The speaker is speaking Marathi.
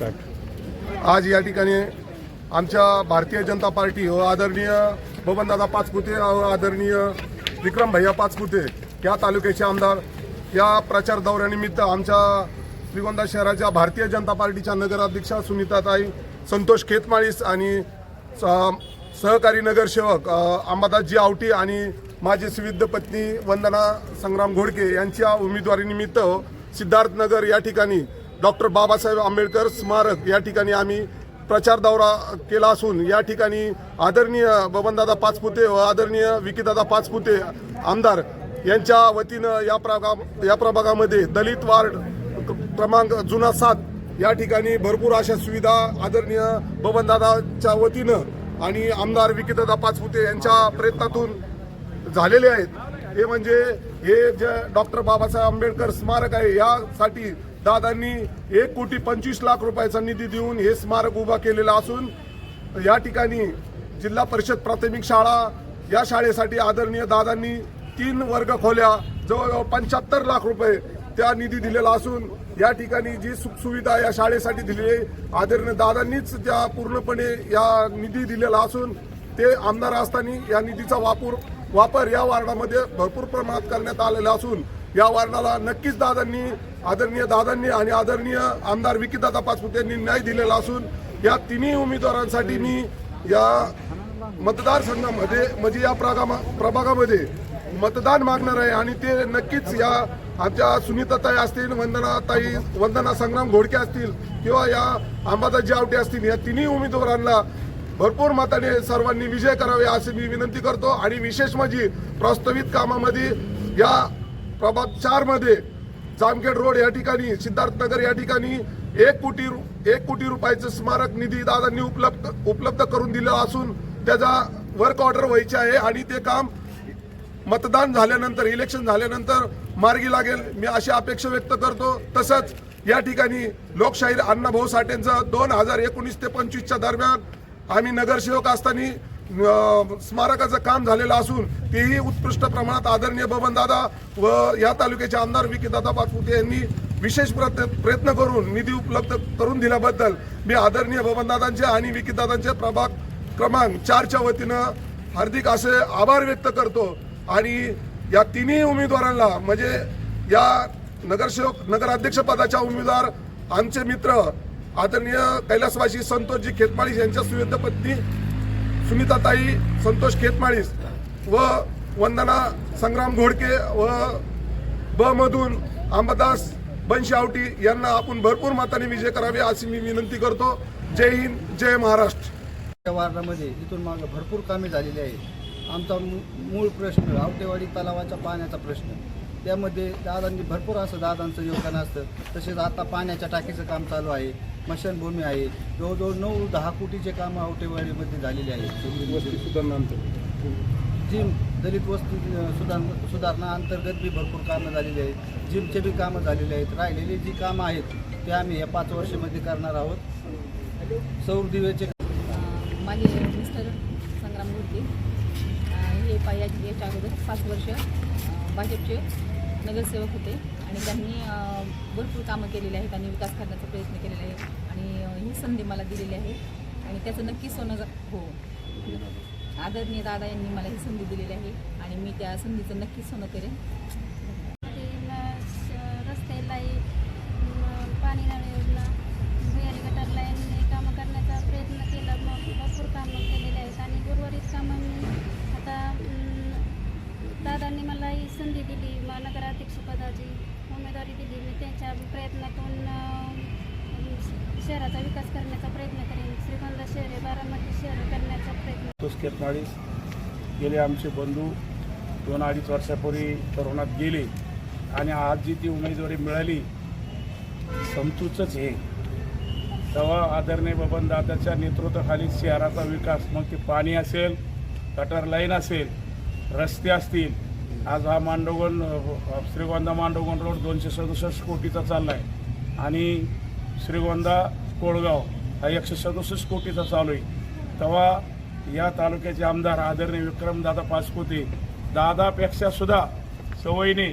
आज या ठिकाणी आमच्या भारतीय जनता पार्टी व आदरणीय बबनदादा पाचपुते व आदरणीय विक्रम भैया पाचपुते या तालुक्याचे आमदार या प्रचार दौऱ्यानिमित्त आमच्या श्रीगोंदा शहराच्या भारतीय जनता पार्टीच्या नगराध्यक्षा सुनीताताई संतोष खेतमाळीस आणि स- सहकारी नगरसेवक अंबादासजी आवटी आणि माझी सुविध पत्नी वंदना संग्राम घोडके यांच्या उमेदवारीनिमित्त सिद्धार्थनगर या ठिकाणी डॉक्टर बाबासाहेब आंबेडकर स्मारक या ठिकाणी आम्ही प्रचार दौरा केला असून या ठिकाणी आदरणीय बबनदादा पाचपुते व आदरणीय विकीदादा पाचपुते आमदार यांच्या वतीनं या प्रभा या प्रभागामध्ये दलित वार्ड क्रमांक जुना सात या ठिकाणी भरपूर अशा सुविधा आदरणीय बबनदादाच्या वतीनं आणि आमदार विकीदादा पाचपुते यांच्या प्रयत्नातून झालेले आहेत. हे म्हणजे हे जे डॉक्टर बाबासाहेब आंबेडकर स्मारक आहे यासाठी दादांनी एक कोटी पंचवीस लाख रुपयाचा निधी देऊन हे स्मारक उभा केलेलं असून या ठिकाणी जिल्हा परिषद प्राथमिक शाळा या शाळेसाठी आदरणीय दादांनी तीन वर्ग खोल्या जवळजवळ पंच्याहत्तर लाख रुपये त्या निधी दिलेला असून या ठिकाणी जी सुखसुविधा या शाळेसाठी दिली आहे आदरणीय दादांनीच त्या पूर्णपणे या निधी दिलेला असून ते आमदार असताना या निधीचा वापर वापर या वार्डामध्ये भरपूर प्रमाणात करण्यात आलेला असून या वार्डाला नक्कीच दादांनी आदरणीय दादांनी आणि आदरणीय आमदार विकीदादा पाचपुत यांनी न्याय दिलेला असून या तिन्ही उमेदवारांसाठी मी या मतदारसंघामध्ये म्हणजे या प्रभागा प्रभागामध्ये मतदान मागणार आहे आणि ते नक्कीच या आमच्या सुनीताताई असतील वंदनाताई वंदना संग्राम घोडके असतील किंवा या अंबादाजी आवटे असतील या तिन्ही उमेदवारांना भरपूर मताने सर्वांनी विजय करावे अशी मी विनंती करतो. आणि विशेष म्हणजे प्रस्तावित कामामध्ये या प्रभाग चारमध्ये जामखेड रोड या ठिकाणी सिद्धार्थनगर या ठिकाणी एक कोटी रु- एक कोटी रुपयाचं स्मारक निधी दादांनी उपलब्ध उपलब्ध करून दिला असून त्याचा वर्क ऑर्डर व्हायची आहे आणि ते काम मतदान झाल्यानंतर इलेक्शन झाल्यानंतर मार्गी लागेल. मी अशी अपेक्षा व्यक्त करतो. तसंच या ठिकाणी लोकशाहीर अण्णाभाऊ साठेंचं दोन हजार एकोणीस ते पंचवीसच्या दरम्यान आम्ही नगरसेवक असताना स्मारकाचं काम झालेलं असून तेही उत्कृष्ट प्रमाणात आदरणीय बबनदादा व या तालुक्याचे आमदार विकीदादा पाचपुते यांनी विशेष प्रयत्न प्रयत्न करून निधी उपलब्ध करून दिल्याबद्दल मी आदरणीय बबनदादांचे आणि विकीदादांचे प्रभाग क्रमांक चारच्या वतीनं हार्दिक असे आभार व्यक्त करतो. आणि या तिन्ही उमेदवारांना म्हणजे या नगरसेवक नगराध्यक्षपदाच्या उमेदवार आमचे मित्र आदरणीय कैलासवासी संतोषजी खेतमाळी यांच्या सुविध पत्नी सुनीताताई संतोष खेतमाळीस व वंदना संग्राम घोडके व ब. मधून अंबादास बनशावटी यांना आपण भरपूर मताने विजय करावे अशी मी विनंती करतो. जय हिंद जय महाराष्ट्र. या वार्डामध्ये इथून मागं भरपूर कामे झालेली आहेत. आमचा मू- मूळ प्रश्न आवटेवाडी तलावाच्या पाण्याचा प्रश्न. त्यामध्ये दादांनी भरपूर असं दादांचं योगदान असतं. तसेच आता पाण्याच्या टाकीचं काम चालू आहे. स्मशानभूमी आहे. जवळजवळ नऊ दहा कोटीचे कामं आवटेवाडीमध्ये झालेले आहेत. जिम दलित वस्ती सुधार सुधारणा अंतर्गत बी भरपूर कामं झालेली आहेत. जिमचे बी कामं झालेले आहेत. राहिलेली जी कामं आहेत ते आम्ही या पाच वर्षामध्ये करणार आहोत. सौर दिवेचे अं, माझे मिस्टर संग्राम मूर्ती हे याच्या अगोदर पाच वर्ष भाजपचे नगरसेवक होते आणि त्यांनी भरपूर कामं केलेली आहेत आणि विकास करण्याचा प्रयत्न केलेला आहे आणि ही संधी मला दिलेली आहे आणि त्याचं नक्कीच सोनं हो. आदरणीय दादा यांनी मला ही संधी दिलेली आहे आणि मी त्या संधीचं नक्कीच सोनं करेन. नगर म- नगराध्यक्षपदाची उमेदवारी दिली. मी त्यांच्या प्रयत्नातून शहराचा विकास करण्याचा प्रयत्न करेन. श्रीगोंदा शहर हे बारामती शहर करण्याचा प्रयत्न संतोष खेतमाळीस गेले आमचे बंधू. दोन अडीच वर्षापूर्वी तरुणात गेले आणि आज जी ती उमेदवारी मिळाली समतूचच हे तेव्हा आदरणीय बबन दादाच्या नेतृत्वाखाली शहराचा विकास मग ते पाणी असेल गटर लाईन असेल रस्ते असतील आज हा मांडवगण श्रीगोंदा मांडवगण रोड दोनशे सदुसष्ट कोटीचा चालला आहे आणि श्रीगोंदा कोळगाव हा एकशे सदुसष्ट कोटीचा चालू आहे. तेव्हा या तालुक्याचे आमदार आदरणीय विक्रमदादा पाचपुते दादापेक्षा सुद्धा सवयीने